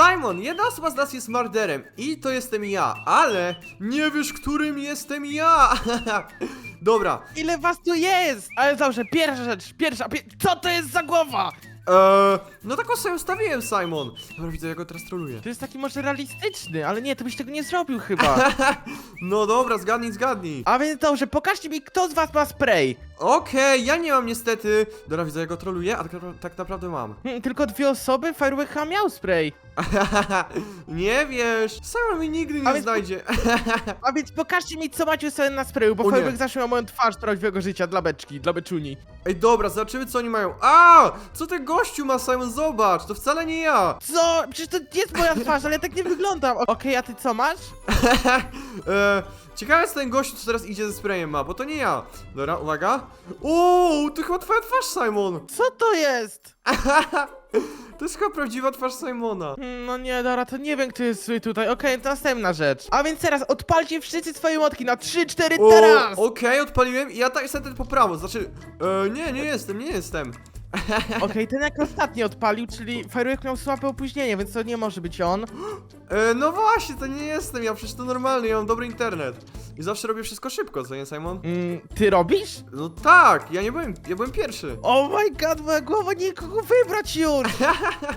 Simon, jedna osoba z nas jest marderem i to jestem ja, ale nie wiesz, którym jestem ja. Dobra, Ile was tu jest? Ale dobrze, pierwsza rzecz, pierwsza, pie... co to jest za głowa? eee, no taką sobie ustawiłem, Simon. Dobra, widzę, jak go teraz troluję. To jest taki może realistyczny, ale nie, to byś tego nie zrobił chyba. No dobra, zgadnij, zgadnij. A więc dobrze, pokażcie mi, kto z was ma spray. Okej, ja nie mam niestety. Dobra, widzę, jak go troluję, a tak, tak naprawdę mam. Hmm, tylko dwie osoby, Firework miał spray. nie wiesz, Simon mi nigdy nie A więc- znajdzie. A więc pokażcie mi, co macie sobie na sprayu, bo O nie. Firework zawsze moją twarz prawdziwego życia dla beczki, dla beczuni. Ej, dobra, zobaczymy, co oni mają. A, co ten gościu ma, Simon, zobacz, to wcale nie ja. Co? Przecież to jest moja twarz, ale ja tak nie wyglądam. Okej, a ty co masz? e, ciekawe jest ten gościu, co teraz idzie ze sprayem ma, bo to nie ja. Dobra, uwaga. O, to chyba twoja twarz, Simon. Co to jest? To jest chyba prawdziwa twarz Simona. Hmm, No nie, dobra, to nie wiem, kto jest zły tutaj. Okej, to następna rzecz. A więc teraz odpalcie wszyscy swoje motki na 3, 4, O, teraz! Okej, odpaliłem i ja tak jestem ten po prawo, znaczy, e, nie, nie jestem, nie jestem. Okej, ten jak ostatni odpalił, czyli Firework miał słabe opóźnienie, więc to nie może być on. E, no właśnie, to nie jestem ja, przecież to normalny, ja mam dobry internet. I zawsze robię wszystko szybko, co nie, Simon? Mm, ty robisz? No tak, ja nie byłem, ja byłem pierwszy. Oh my god, moja głowa nie kogo wybrać już!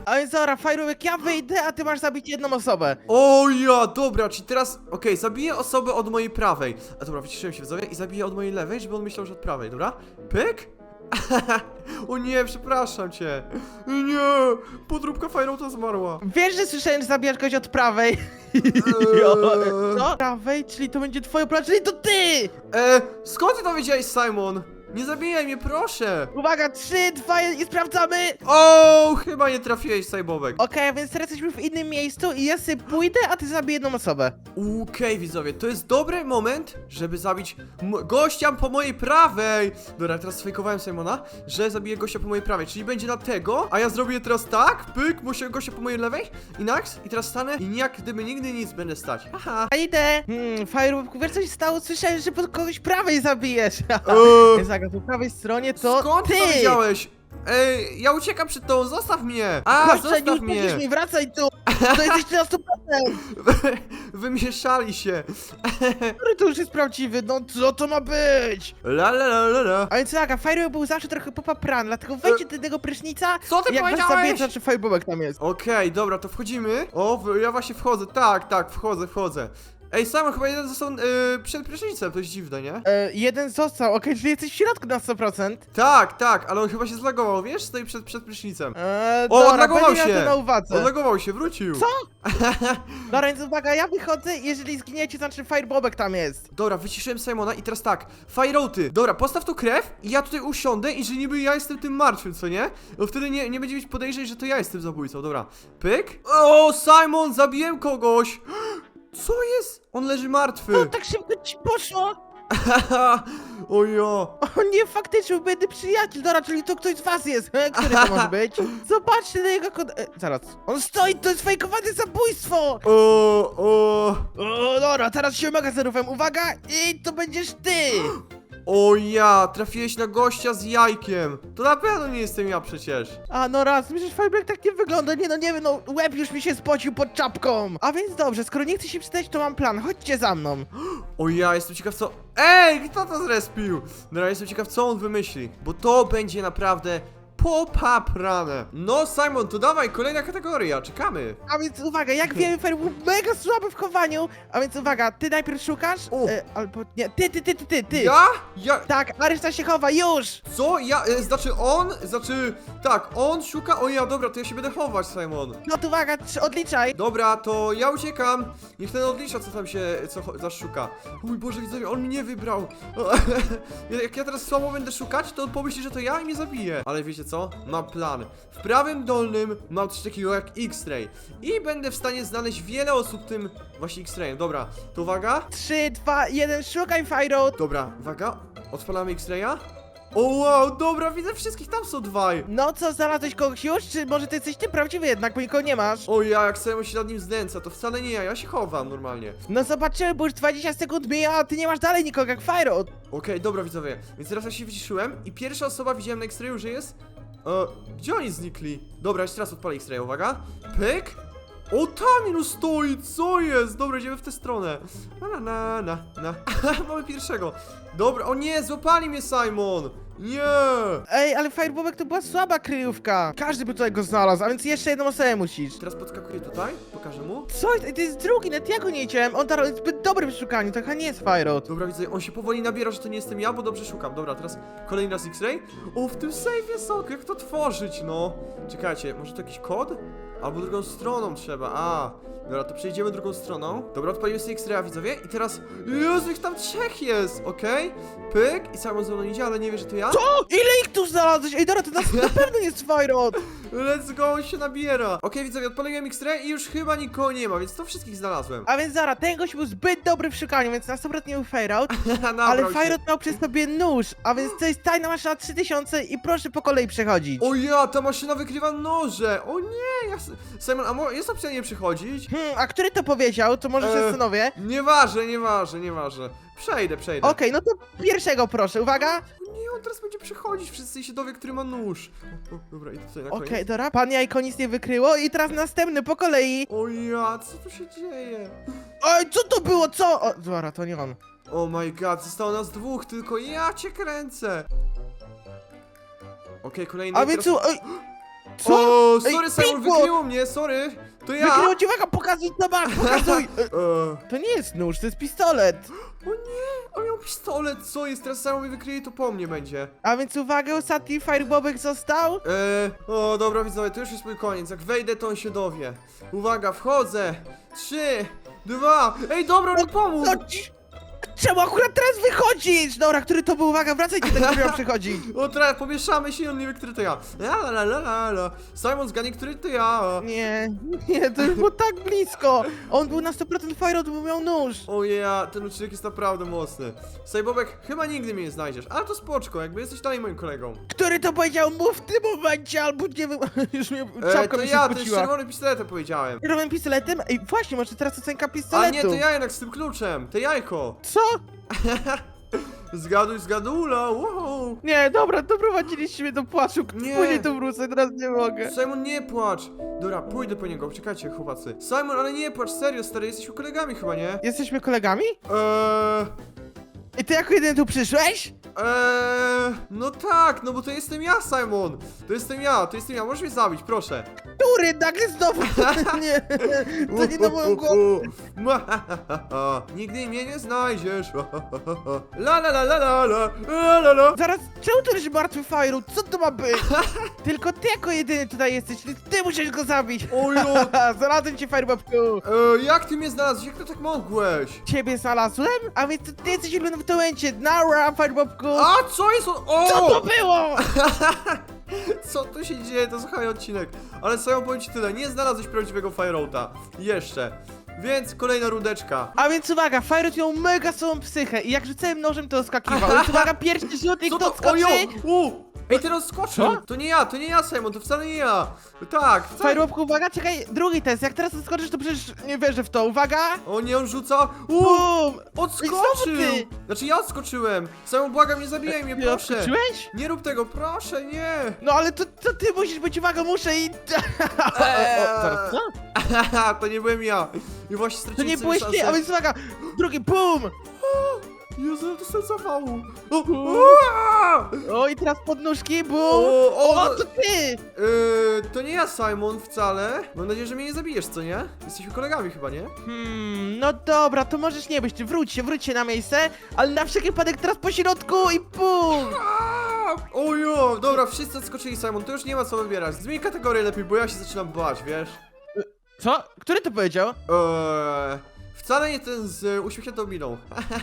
A więc dobra, Firework, ja wyjdę, a ty masz zabić jedną osobę. O ja, dobra, czyli teraz, okej, zabiję osobę od mojej prawej. A dobra, wyciszyłem się widzowie i zabiję od mojej lewej, żeby on myślał, że od prawej, dobra? Pyk? o nie, przepraszam cię. Nie, podróbka Fireuta zmarła. Wiesz, że słyszałem, że zabijasz kogoś od prawej? Eee. Co? Prawej? Czyli to będzie twoje plan, czyli to ty! E, skąd ty to wiedziałeś, Simon? Nie zabijaj mnie, proszę. Uwaga, 3, 2, 1 i sprawdzamy! O, chyba nie trafiłeś, Sajbobek. Okej, więc teraz jesteśmy w innym miejscu i ja sobie pójdę, a ty zabij jedną osobę. Okej, widzowie, to jest dobry moment, żeby zabić m- gościa po mojej prawej. Dobra, teraz sfejkowałem Simona, że zabiję gościa po mojej prawej, czyli będzie na tego, a ja zrobię teraz tak, pyk, muszę gościa po mojej lewej i nax, i teraz stanę i jak gdyby nigdy nic będę stać. Haha. A idę! Hmm, Firework, wiesz co się stało? Słyszałem, że pod kogoś prawej zabijesz. Eee, Jest tak, po prawej stronie to skąd ty! to wiedziałeś? Ej, ja uciekam przed tą, zostaw mnie! A, Kurczę, nie zostaw mnie! mi, wracaj tu! To jesteś ty na 100%! Wymieszali się. Który to już jest prawdziwy? No co to ma być? La la la la la. A więc tak, a Firework był zawsze trochę popapran, dlatego wejdźcie do tego prysznica Co ty jak was powiedziałeś? zabije, to znaczy Firebobek tam jest. Okej, dobra, to wchodzimy. O, w- ja właśnie wchodzę, tak, tak, wchodzę, wchodzę. Ej, Simon, chyba jeden został yy, przed prysznicem, to jest dziwne, nie? E, jeden został, okej, czyli jesteś w środku na 100%. Tak, tak, ale on chyba się zlagował, wiesz? Stoi przed, przed prysznicem. E, O, dobra, odlagował miał się. to na uwadze. Się, wrócił. Co? Dobra, więc uwaga, ja wychodzę, jeżeli zginiecie, to znaczy Firebobek tam jest. Dobra, wyciszyłem Simona i teraz tak, Fireouty, dobra, postaw tu krew i ja tutaj usiądę i że niby ja jestem tym martwym, co nie? No wtedy nie, nie będzie mieć podejrzeń, że to ja jestem zabójcą, dobra. Pyk. O, Simon, zabiłem kogoś. Co jest? On leży martwy. No tak szybko ci poszło. o ja. O nie, faktycznie, będę przyjaciel, dobra, czyli to ktoś z was jest. E, który to może być? Zobaczcie na jego kod... E, zaraz, on stoi, to jest fejkowane zabójstwo! O, o. O, dobra, teraz się magazynowem, uwaga, i to będziesz ty! O ja, trafiłeś na gościa z jajkiem. To na pewno nie jestem ja przecież. A no raz, myślisz, Firebreak tak nie wygląda, nie no, nie wiem, no, łeb już mi się spocił pod czapką. A więc dobrze, skoro nie chce się przydać, to mam plan, chodźcie za mną. O ja, jestem ciekaw co... Ej, kto to zrespił? Dobra, jestem ciekaw co on wymyśli. Bo to będzie naprawdę popaprane. No Simon, to dawaj, kolejna kategoria, czekamy. A więc uwaga, jak wiemy, Firebreak był mega słaby w chowaniu, a więc uwaga, ty najpierw szukasz, O. e, albo nie, ty, ty, ty, ty, ty, ty. Ja? Ja... Tak, a reszta się chowa, już! Co? Ja... E, znaczy on? Znaczy... Tak, on szuka... O ja, dobra, to ja się będę chować, Simon. No to uwaga, trzy, odliczaj. Dobra, to ja uciekam. Niech ten odlicza, co tam się, co cho- zaszuka. O mój Boże, widzowie, on mnie wybrał. Jak ja teraz słabo będę szukać, to on pomyśli, że to ja i mnie zabije. Ale wiecie co? Mam plan. W prawym dolnym mam coś takiego jak X-Ray. I będę w stanie znaleźć wiele osób tym właśnie X-Rayem. Dobra, to uwaga. Trzy, dwa, jeden, szukaj Fire Dobra, uwaga. Odpalamy X-Raya. O wow, dobra, widzę wszystkich, tam są dwaj. No co, znalazłeś kogoś już? Czy może ty jesteś ty prawdziwy jednak, bo nikogo nie masz? O ja, jak Simon się nad nim znęca, to wcale nie ja, ja się chowam normalnie. No zobaczymy, bo już 20 sekund mija, a ty nie masz dalej nikogo jak Fire Okej, dobra widzowie, więc teraz ja się wyciszyłem i pierwsza osoba widziałem na X-rayu, że jest... E, gdzie oni znikli? Dobra, jeszcze raz odpalę X-ray, uwaga. Pyk. O, tam no stoi, co jest? Dobra, idziemy w tę stronę. Na, na, na, na. Mamy pierwszego. Dobra, o nie, złapali mnie, Simon. Nie. Ej, ale Firebobek to była słaba kryjówka. Każdy by tutaj go znalazł, a więc jeszcze jedną osobę musisz. Teraz podskakuję tutaj, pokażę mu. Co? To jest drugi, nawet ja go nie chciałem. On teraz jest zbyt dobry w szukaniu, to chyba nie jest Firot. Dobra, widzę, on się powoli nabiera, że to nie jestem ja, bo dobrze szukam. Dobra, teraz kolejny raz X-Ray. O, w tym sejfie są, jak to tworzyć, no. Czekajcie, może to jakiś kod? Albo drugą stroną trzeba, a. Dobra, to przejdziemy drugą stroną. Dobra, odpalimy sobie X-Raya, widzowie. I teraz, Jezu, ich tam trzech jest, okej? Pyk, i Simon ze mną idzie, ale nie wie, że to ja. O! Ile ich tu znalazłeś? Ej, Dora, to nas na pewno jest Firot. Let's go, on się nabiera. Okej, widzowie, odpaliłem X-Ray i już chyba nikogo nie ma, więc to wszystkich znalazłem. A więc Zara, ten gość był zbyt dobry w szukaniu, więc na 100% nie był. Nabrał Ale się. Firot miał przy sobie nóż, a więc to jest tajna maszyna 3000 i proszę po kolei przechodzić. O ja, ta maszyna wykrywa noże! O nie! Ja... Simon, a mo- jest opcja nie przychodzić? Hmm, a który to powiedział? To może się E, zastanowię. Nieważne, nieważne, nieważne. Przejdę, przejdę. Okej, no to pierwszego proszę, uwaga. O nie, on teraz będzie przechodzić, wszyscy się dowie, który ma nóż. O, o, dobra, idę tutaj na Okej, koniec. Dora, pan jajko nic nie wykryło i teraz następny po kolei. O ja, co tu się dzieje? Oj, co to było, co? O, Dora, to nie on. Oh my god, zostało nas dwóch, tylko ja cię kręcę. Okej, kolejny. A więc teraz... Oj, co? O, Ej, sorry Simon, pingło! wykryło mnie, sorry. To ja. Wykryło ci uwaga, pokazuj tabak, pokazuj. E, E, To nie jest nóż, to jest pistolet. o nie, on miał pistolet, co jest? Teraz Simon mi wykryje, to po mnie będzie. A więc uwaga, ostatni firebobek został. Eee, o dobra widzowie, to już jest mój koniec. Jak wejdę, to on się dowie. Uwaga, wchodzę. Trzy, dwa. Ej, dobra, on mi pomógł. No, ci- Czemu akurat teraz wychodzisz? Dobra, który to był? Uwaga, wracaj, nie tak miał przychodzić. O, teraz pomieszamy się i on nie wie, który to ja. La la la la la la. Simon zgadnie, który to ja. Nie, nie, to już było tak blisko. On był na 100% fire, bo miał nóż. O ja, ten odcinek jest naprawdę mocny. Sajbobek, chyba nigdy mnie nie znajdziesz, ale to spoczko, jakby jesteś dalej moim kolegą. Który to powiedział? Mów w tym momencie, albo nie wiem, już mnie E, czapka to mi się ja, ten z spociła. czerwonym pistoletem powiedziałem. Czerwonym pistoletem? Ej, właśnie, może teraz ocenka A pistoletu. nie, to ja jednak z tym kluczem, to jajko. Co? Zgaduj, zgadula, wow. Nie, dobra, doprowadziliście mnie do płaczu. Nie. Później to wrócę, teraz nie mogę. Simon, nie płacz! Dobra, pójdę po niego, czekajcie, chłopacy. Simon, ale nie płacz, serio, stary, jesteśmy kolegami chyba, nie? Jesteśmy kolegami? Eee... I ty jako jedyny tu przyszłeś? Eee... No tak, no bo to jestem ja, Simon! To jestem ja, to jestem ja, możesz mnie zabić, proszę. Który nagle znowu? nie, to nie na moją głowę. Nigdy mnie nie znajdziesz. La la la la la la la la la. Zaraz, czemu to leży martwy Fajru? Co to ma być? Tylko ty jako jedyny tutaj jesteś, więc ty musisz go zabić. Ojo! Znalazłem cię, Firebobku. Eee, jak ty mnie znalazłeś? Jak to tak mogłeś? Ciebie znalazłem? A więc to ty jesteś ulubiony momencie. Nara, Firebobku. A, co jest? O! Co to było? Co tu się dzieje? To słuchaj odcinek. Ale co powiem ci tyle, nie znalazłeś prawdziwego Fireouta. Jeszcze. Więc kolejna rundeczka. A więc uwaga, Firot miał mega sobą psychę i jak rzucałem nożem, to skakiwał. Więc uwaga, pierwszy rzut i kto to? Ojo! skoczy? U! Ej, teraz skoczył! Co? To nie ja, to nie ja, Simon, to wcale nie ja. Tak, wcale... Firebobku, uwaga, czekaj, drugi test. Jak teraz skoczysz, to przecież nie wierzę w to. Uwaga. O nie, on rzuca. U! Bum! I Odskoczył! znowu! Znaczy ja odskoczyłem. Simon, błagam, nie zabijaj mnie, Ty proszę. odskoczyłeś? Nie rób tego, proszę, nie. No ale to, to ty musisz być, uwaga, muszę i... Eee. o, zaraz, co? Haha, to nie byłem ja. I właśnie To straciłem nie sobie byłeś szansę. ty, a więc uwaga, drugi, bum! Jezu, to zawału. O, U. i teraz podnóżki, bum! o, o, O, to ty! Yy, to nie ja, Simon, wcale. Mam nadzieję, że mnie nie zabijesz, co nie? Jesteśmy kolegami chyba, nie? Hmm, no dobra, to możesz nie być, wróć się, wróć się na miejsce, ale na wszelki wypadek teraz po środku i bum! Ojo, dobra, wszyscy odskoczyli, Simon, to już nie ma co wybierać. Zmień kategorię lepiej, bo ja się zaczynam bać, wiesz? Co? Który to powiedział? Eee, wcale nie ten z y, uśmiechniętą miną.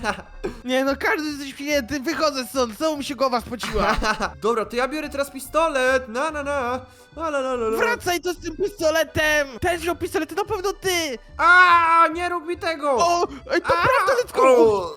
Nie no, każdy jest święty, wychodzę stąd, znowu mi się głowa spociła. dobra, to ja biorę teraz pistolet, na na na. La, la, la, la, la. Wracaj tu z tym pistoletem! Ten wziął pistolet, to na pewno ty! A, nie rób mi tego! O, ej, to A, prawda, go! o,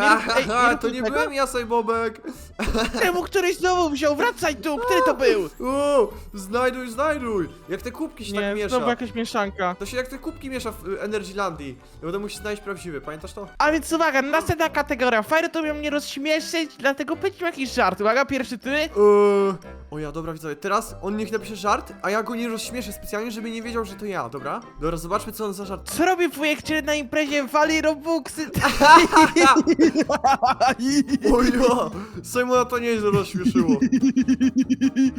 Nie rób- ej, nie Aha, rób to nie tego? byłem ja, Sejbobek. Czemu któryś znowu wziął? Wracaj tu! Który to był? O, znajduj, znajduj. Jak te kubki się tak Nie, miesza. znowu jakaś mieszanka. To się jak te kubki miesza w y, Energylandii. Ja będę musiał znaleźć prawdziwy, pamiętasz to? A więc uwaga, następna kategoria. Fire to miał mnie rozśmieszyć, dlatego powiedzmy jakiś żart. Uwaga, pierwszy ty. Eee, O ja, dobra widzowie, teraz on niech napisze żart, a ja go nie rozśmieszę specjalnie, żeby nie wiedział, że to ja, dobra? Dobra, zobaczmy co on za żart. Co robi wujek, który na imprezie wali robuxy? O ja, Simona to nieźle rozśmieszyło. Ej,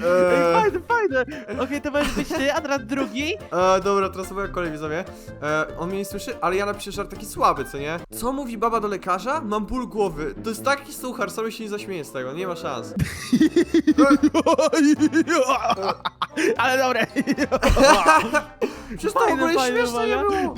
Eee, fajne, fajne. Okej, to możesz być ty, a teraz drugi. e, dobra, teraz moja kolej widzowie. E, on mnie nie słyszy, ale ja napiszę żart taki słaby, co nie? Co mówi baba do lekarza? Mam ból głowy. To jest taki suchar, sam się nie zaśmieje z tego, nie ma szans. Ale dobre. Przecież to w ogóle śmieszne nie było.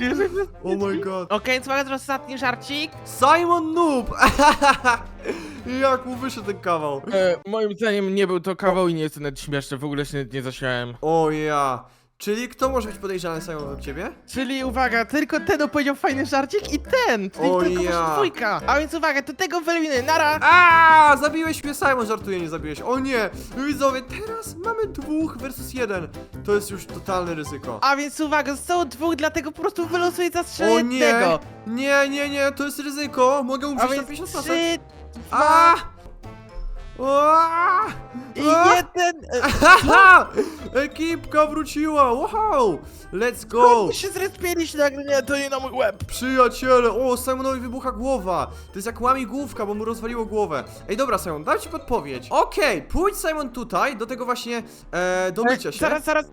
Oh Oh my god. Okej, okay, teraz ostatni żarcik. Simon Noob! Jak mu wyszedł ten kawał? E, moim zdaniem nie był to kawał i nie jest to nawet śmieszne, w ogóle się nie zaśmiałem. O ja. Czyli kto może być podejrzany Simon według ciebie? Czyli uwaga, tylko ten opowiedział fajny żarcik i ten! Czyli O tylko ja. dwójka! A więc uwaga, to tego wyeliminuje, nara! A, zabiłeś mnie, Simon żartuje, nie zabiłeś. O nie, widzowie, teraz mamy dwóch versus jeden. To jest już totalne ryzyko. A więc uwaga, zostało dwóch, dlatego po prostu wylosuję zastrzelę O nie, jednego! nie, nie, nie, to jest ryzyko. Mogę A umrzeć na więc 50%. trzy, A! I A! jeden... E, Haha! Ekipka wróciła, wow! Let's go! My się zrespieliśmy nagle, nie, to nie na mój łeb! Przyjaciele, o, Simonowi wybucha głowa. To jest jak łamigłówka, bo mu rozwaliło głowę. Ej, dobra, Simon, dam ci podpowiedź. Okej, pójdź Simon tutaj, do tego właśnie, e, do mycia E, się. Zaraz, zaraz, e,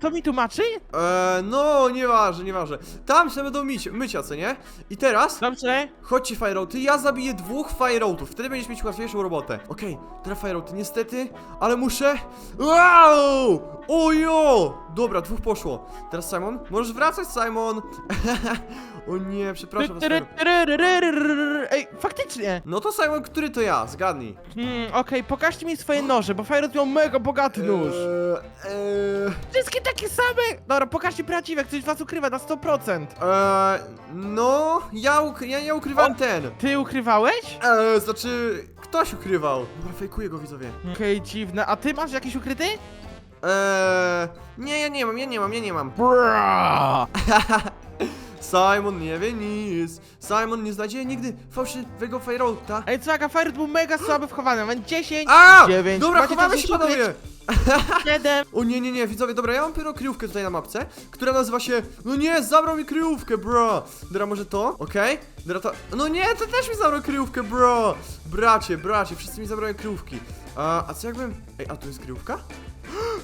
to mi tłumaczy? E, no, nieważne, nieważne. Tam do mycia, mycia, co nie? I teraz, Dobrze? chodźcie Fireouty, ja zabiję dwóch Fireoutów, wtedy będziesz mieć łatwiejszą robotę. Okej, teraz Fireouty, niestety, ale muszę... Wow! Ojo! Dobra, dwóch poszło. Teraz Simon, możesz wracać, Simon. o nie, przepraszam. Simon. Ej, faktycznie! No to Simon, który to ja? Zgadnij. Hmm, okej, pokażcie mi swoje noże, bo Fajrot miał mega bogaty nóż. Eee, eee, Wszystkie takie same! Dobra, pokażcie prawdziwe, ktoś was ukrywa na 100%. eee, no, ja, uk ja nie ukrywam ten. Ty ukrywałeś? Eee, znaczy, ktoś ukrywał. Dobra, fejkuję go, widzowie. Okej, dziwne. A ty masz jakiś ukryty? Eee, nie, ja nie mam, ja nie mam, ja nie mam. Bra! Simon nie wie nic. Simon nie znajdzie nigdy fałszywego Fireouta. Ej, co, Fajrot był mega słaby w chowaniu, więc 10, A! 9, Dobra, macie chowamy się, gdzieś ukryć? panowie! 7. O nie, nie, nie, widzowie, dobra, ja mam pyro kryjówkę tutaj na mapce, która nazywa się... No nie, zabrał mi kryjówkę, bro! Dobra, może to? Okej? Dobra, to... No nie, to też mi zabrał kryjówkę, bro! Bracie, bracie, wszyscy mi zabrały kryjówki. A, a co jakbym... Ej, a tu jest kryjówka?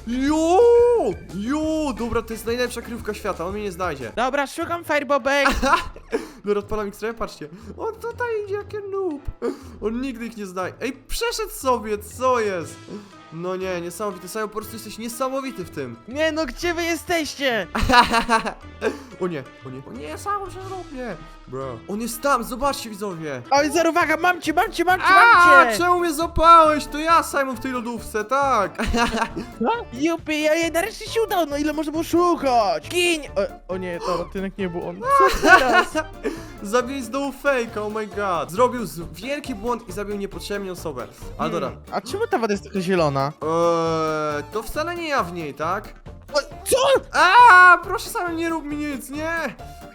Jo! Jo! Dobra, to jest najlepsza kryjówka świata, on mnie nie znajdzie. Dobra, szukam Firebobek. Dobra, odpalam ich patrzcie. On tutaj idzie, jaki noob. On nigdy ich nie znajdzie. Ej, przeszedł sobie, co jest? No nie, niesamowity. Sam po prostu jesteś niesamowity w tym. Nie no, gdzie wy jesteście? o nie, o nie, o nie, sam się robię. Bro. On jest tam, zobaczcie widzowie. Oj, zero, uwaga, mam cię, mam cię, mam cię, A, mam cię! czemu mnie zapałeś? To ja, Simon, w tej lodówce, tak. No? Jupi, ja jej nareszcie się udało, no ile można było szukać? Gin! O, o nie, dobra, tynek nie był on. Co teraz? Zabił z dołu fake, oh my god. Zrobił z- wielki błąd i zabił niepotrzebnie osobę. Ale dobra. Hmm, A czemu ta woda jest taka zielona? Eee, to wcale nie ja w niej, tak? Co? A, proszę Simon, nie rób mi nic, nie.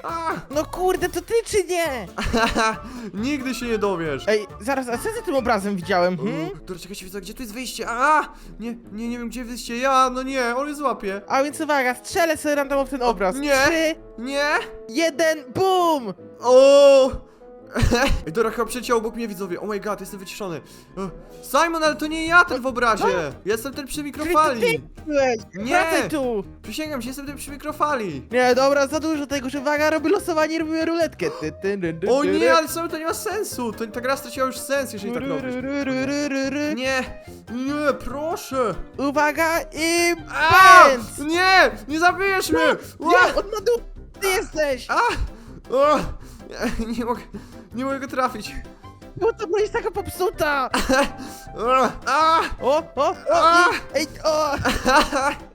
A, No kurde, to ty czy nie? nigdy się nie dowiesz. Ej, zaraz, a co za tym obrazem widziałem, hmm? Dobra, czekajcie, widzę, gdzie tu jest wyjście? A, nie, nie, nie wiem, gdzie wyjście. Ja, no nie, on je złapie. A więc uwaga, strzelę sobie randomowo w ten obraz. Nie. Trzy, Nie. jeden, boom! O! Ej, dobra, chyba przeciął obok mnie widzowie. Oh my god, jestem wyciszony. Simon, ale to nie ja ten w obrazie. Jestem ten przy mikrofali. byłeś! Nie. Wracaj tu! Przysięgam się, jestem ten przy mikrofali. Nie, dobra, za dużo tego, że uwaga, robię losowanie, robimy ruletkę. Ty, ty, ty, ty, O ty, nie, ale Simon, to nie ma sensu. To, ta gra straciła już sens, jeżeli tak robisz. Rurururururu. Nie, nie, proszę. Uwaga, i A! pędz! Nie, nie zabijesz mnie. Ła! Nie, ma dół! Ty jesteś! A! O! Nie mogę, nie mogę go trafić. Bo to jest taka popsuta! O! O, o, o, i, ej, o!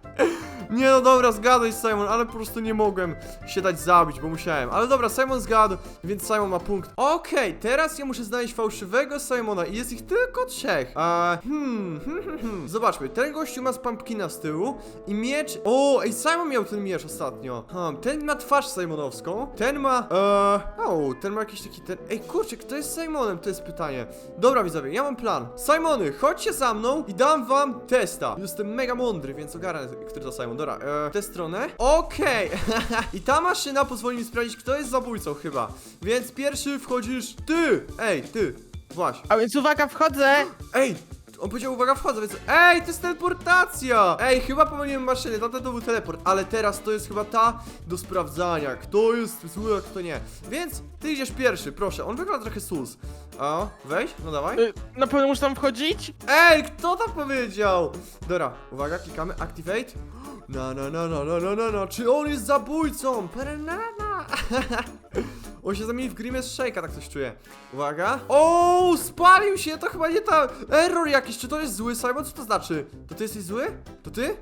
Nie no dobra, zgadłeś Simon, ale po prostu nie mogłem się dać zabić, bo musiałem. Ale dobra, Simon zgadł, więc Simon ma punkt. Okej, teraz ja muszę znaleźć fałszywego Simona i jest ich tylko trzech. A, hmm, hmm, hmm, hmm. Zobaczmy, ten gościu ma z pumpkina z tyłu i miecz... O, ej, Simon miał ten miecz ostatnio. Hmm, ten ma twarz Simonowską, ten ma... Eee, o, ten ma jakiś taki ten... Ej, kurczę, kto jest Simonem? To jest pytanie. Dobra, widzowie, ja mam plan. Simony, chodźcie za mną i dam wam testa. Jestem mega mądry, więc ogarnę, który to Simon. Dobra, e, tę stronę. Okej. I ta maszyna pozwoli mi sprawdzić, kto jest zabójcą chyba. Więc pierwszy wchodzisz ty. Ej, ty. Właśnie. A więc uwaga, wchodzę! Ej! On powiedział, uwaga, wchodzę, więc... Ej, to jest teleportacja! Ej, chyba pomyliłem maszyny, tamten to był teleport, ale teraz to jest chyba ta do sprawdzania, kto jest zły, a kto nie. Więc ty idziesz pierwszy, proszę, on wygląda trochę sus. A, weź, no dawaj. Y, Na pewno muszę tam wchodzić? Ej, kto to powiedział? Dobra, uwaga, klikamy, activate. Na na na na na na na na, czy on jest zabójcą? Perenana. On się zamieni w Grimace Shake'a, tak coś czuję. Uwaga. O, spalił się, to chyba nie ta... Error jakiś, czy to jest zły, Simon? Co to znaczy? To ty jesteś zły? To ty?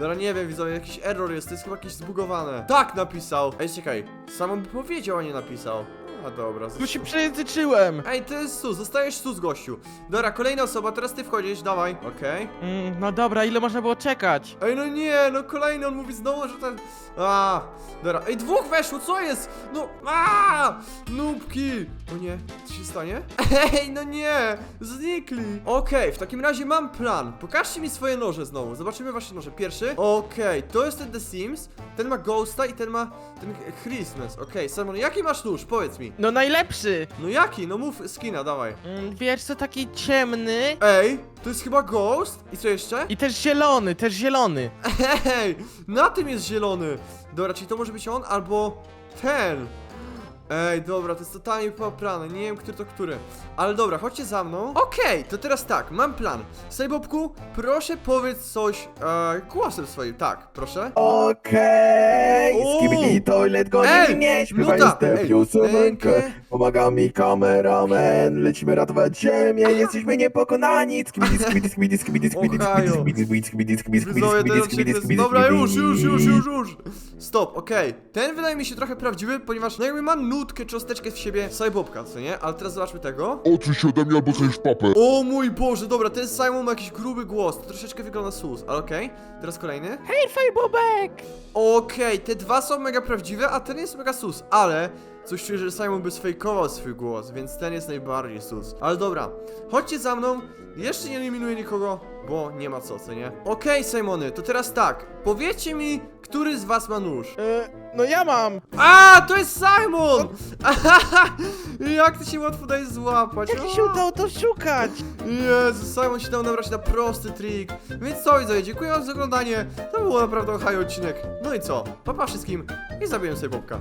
Dobra, nie wiem, widzowie, jakiś error jest, to jest chyba jakieś zbugowane. Tak napisał. Ej, czekaj, Simon by powiedział, a nie napisał. A dobra, Bo się przejęzyczyłem! Ej, to jest sus, zostajesz sus, gościu. Dobra, kolejna osoba, teraz ty wchodzisz, dawaj. Okej. Mm, no dobra, ile można było czekać? Ej, no nie, no kolejny, on mówi znowu, że ten... A, dobra. Ej, dwóch weszło, co jest? No, a, Nubki. O nie, co się stanie? Ej, no nie, znikli. Okej, w takim razie mam plan. Pokażcie mi swoje noże znowu, zobaczymy wasze noże. Pierwszy, okej, to jest ten The Sims, ten ma Ghosta i ten ma ten Christmas. Okej, Simon, jaki masz nóż? Powiedz mi. No najlepszy! No jaki? No mów skina, dawaj. Mm, wiesz co, taki ciemny Ej, to jest chyba Ghost? I co jeszcze? i też zielony, też zielony. Ej, na tym jest zielony. Dobra, czyli to może być on albo ten. Ej, dobra, to jest totalnie poplane, nie wiem, który to który. Ale dobra, chodźcie za mną. Okej, to teraz tak, mam plan. Sejbobku, proszę powiedz coś e, głosem swoim, tak, proszę. Okej, O! skibidi toilet goni Ej, mnie, śpiewa nuta! jestem Ej, piosenkę rękę. Pomaga mi kameraman, lecimy ratować ziemię, jesteśmy niepokonani Skibidi, skibidi, skibidi, skibidi, skibidi, Ohajo. skibidi, skibidi, skibidi, skibidi, Widzowie, skibidi, ten skibidi, odcinek jest... skibidi, Dobra, już, już, już, już, już. Stop, okej. Ten wydaje mi się trochę prawdziwy, ponieważ no jakby ma nutkę, cząsteczkę w siebie Sejbobka, co nie? Ale teraz zobaczmy tego. Odsuń się ode mnie albo coś w papę. O mój Boże, dobra, ten Simon ma jakiś gruby głos, to troszeczkę wygląda sus, ale okej. Teraz kolejny. Hej, Fajbobek! Okej, te dwa są mega prawdziwe, a ten jest mega sus, ale coś czuję, że Simon by sfejkował swój głos, więc ten jest najbardziej sus. Ale dobra, chodźcie za mną, jeszcze nie eliminuję nikogo, bo nie ma co, co nie? Okej, Simony, to teraz tak, powiedzcie mi, który z was ma nóż? Y, no ja mam! A, to jest Simon! Jak ty się łatwo daje złapać? Jak ci O! się udało to szukać? Jezu, Simon się dał nabrać na prosty trik. Więc co widzowie, dziękuję wam za oglądanie. To był naprawdę high odcinek. No i co? Papa wszystkim i zabiję sobie Bobka.